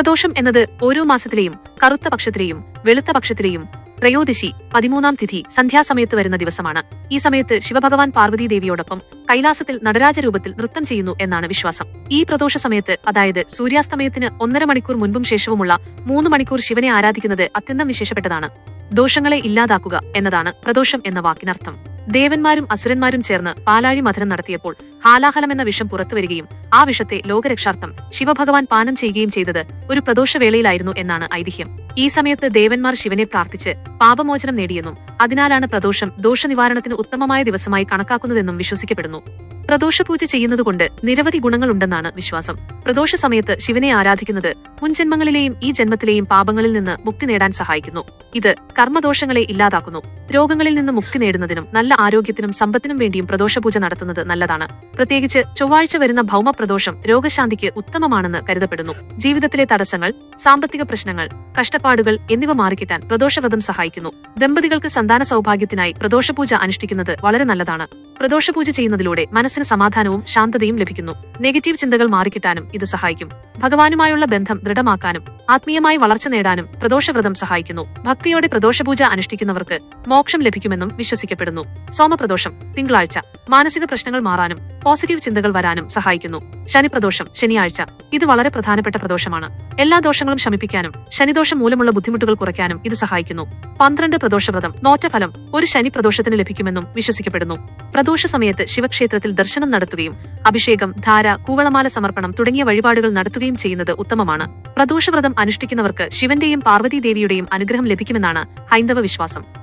പ്രദോഷം എന്നത് ഓരോ മാസത്തിലെയും കറുത്ത പക്ഷത്തിലെയും വെളുത്ത പക്ഷത്തിലെയും ത്രയോദശി പതിമൂന്നാം തിഥി സന്ധ്യാസമയത്ത് വരുന്ന ദിവസമാണ്. ഈ സമയത്ത് ശിവഭഗവാൻ പാർവതി ദേവിയോടൊപ്പം കൈലാസത്തിൽ നടരാജരൂപത്തിൽ നൃത്തം ചെയ്യുന്നു എന്നാണ് വിശ്വാസം. ഈ പ്രദോഷ സമയത്ത് അതായത് സൂര്യാസ്തമയത്തിന് ഒന്നര മണിക്കൂർ മുൻപും ശേഷവുമുള്ള മൂന്ന് മണിക്കൂർ ശിവനെ ആരാധിക്കുന്നത് അത്യന്തം വിശേഷപ്പെട്ടതാണ്. ദോഷങ്ങളെ ഇല്ലാതാക്കുക എന്നതാണ് പ്രദോഷം എന്ന വാക്കിനർത്ഥം. ദേവന്മാരും അസുരന്മാരും ചേർന്ന് പാലാഴി മഥനം നടത്തിയപ്പോൾ ഹാലാഹലം എന്ന വിഷം പുറത്തുവരികയും ആ വിഷത്തെ ലോകരക്ഷാർത്ഥം ശിവഭഗവാൻ പാനം ചെയ്യുകയും ചെയ്തത് ഒരു പ്രദോഷവേളയിലായിരുന്നു എന്നാണ് ഐതിഹ്യം. ഈ സമയത്ത് ദേവന്മാർ ശിവനെ പ്രാർത്ഥിച്ച് പാപമോചനം നേടിയെന്നും അതിനാലാണ് പ്രദോഷം ദോഷനിവാരണത്തിന് ഉത്തമമായ ദിവസമായി കണക്കാക്കുന്നതെന്നും വിശ്വസിക്കപ്പെടുന്നു. പ്രദോഷപൂജ ചെയ്യുന്നതുകൊണ്ട് നിരവധി ഗുണങ്ങളുണ്ടെന്നാണ് വിശ്വാസം. പ്രദോഷ സമയത്ത് ശിവനെ ആരാധിക്കുന്നത് മുൻജന്മങ്ങളിലെയും ഈ ജന്മത്തിലെയും പാപങ്ങളിൽ നിന്ന് മുക്തി നേടാൻ സഹായിക്കുന്നു. ഇത് കർമ്മദോഷങ്ങളെ ഇല്ലാതാക്കുന്നു. രോഗങ്ങളിൽ നിന്ന് മുക്തി നേടുന്നതിനും നല്ല ആരോഗ്യത്തിനും സമ്പത്തിനും വേണ്ടിയും പ്രദോഷപൂജ നടത്തുന്നത് നല്ലതാണ്. പ്രത്യേകിച്ച് ചൊവ്വാഴ്ച വരുന്ന ഭൗമപ്രദോഷം രോഗശാന്തിക്ക് ഉത്തമമാണെന്ന് കരുതപ്പെടുന്നു. ജീവിതത്തിലെ തടസ്സങ്ങൾ സാമ്പത്തിക പ്രശ്നങ്ങൾ കഷ്ടപ്പാടുകൾ എന്നിവ മാറിക്കിട്ടാൻ പ്രദോഷവ്രതം സഹായിക്കുന്നു. ദമ്പതികൾക്ക് സന്താന സൗഭാഗ്യത്തിനായി പ്രദോഷപൂജ അനുഷ്ഠിക്കുന്നത് വളരെ നല്ലതാണ്. പ്രദോഷപൂജ ചെയ്യുന്നതിലൂടെ മനസ്സിന് സമാധാനവും ശാന്തതയും ലഭിക്കുന്നു. നെഗറ്റീവ് ചിന്തകൾ മാറിക്കിട്ടാനും ഇത് സഹായിക്കും. ഭഗവാനുമായുള്ള ബന്ധം ദൃഢമാക്കാനും ആത്മീയമായി വളർച്ച നേടാനും പ്രദോഷവ്രതം സഹായിക്കുന്നു. ഭക്തിയോടെ പ്രദോഷപൂജ അനുഷ്ഠിക്കുന്നവർക്ക് മോക്ഷം ലഭിക്കുമെന്നും വിശ്വസിക്കപ്പെടുന്നു. സോമപ്രദോഷം തിങ്കളാഴ്ച. മാനസിക പ്രശ്നങ്ങൾ മാറാനും പോസിറ്റീവ് ചിന്തകൾ വരാനും സഹായിക്കുന്നു. ശനിപ്രദോഷം ശനിയാഴ്ച. ഇത് വളരെ പ്രധാനപ്പെട്ട പ്രദോഷമാണ്. എല്ലാ ദോഷങ്ങളും ശമിപ്പിക്കാനും ശനിദോഷം മൂലമുള്ള ബുദ്ധിമുട്ടുകൾ കുറയ്ക്കാനും ഇത് സഹായിക്കുന്നു. പന്ത്രണ്ട് പ്രദോഷവ്രതം നോറ്റഫലം ഒരു ശനി പ്രദോഷത്തിന് ലഭിക്കുമെന്നും വിശ്വസിക്കപ്പെടുന്നു. പ്രദോഷ സമയത്ത് ശിവക്ഷേത്രത്തിൽ ദർശനം നടത്തുകയും അഭിഷേകം ധാര കൂവളമാല സമർപ്പണം തുടങ്ങിയ വഴിപാടുകൾ നടത്തുകയും ചെയ്യുന്നത് ഉത്തമമാണ്. പ്രദോഷവ്രതം അനുഷ്ഠിക്കുന്നവർക്ക് ശിവന്റെയും പാർവതീദേവിയുടെയും അനുഗ്രഹം ലഭിക്കുമെന്നാണ് ഹൈന്ദവ വിശ്വാസം.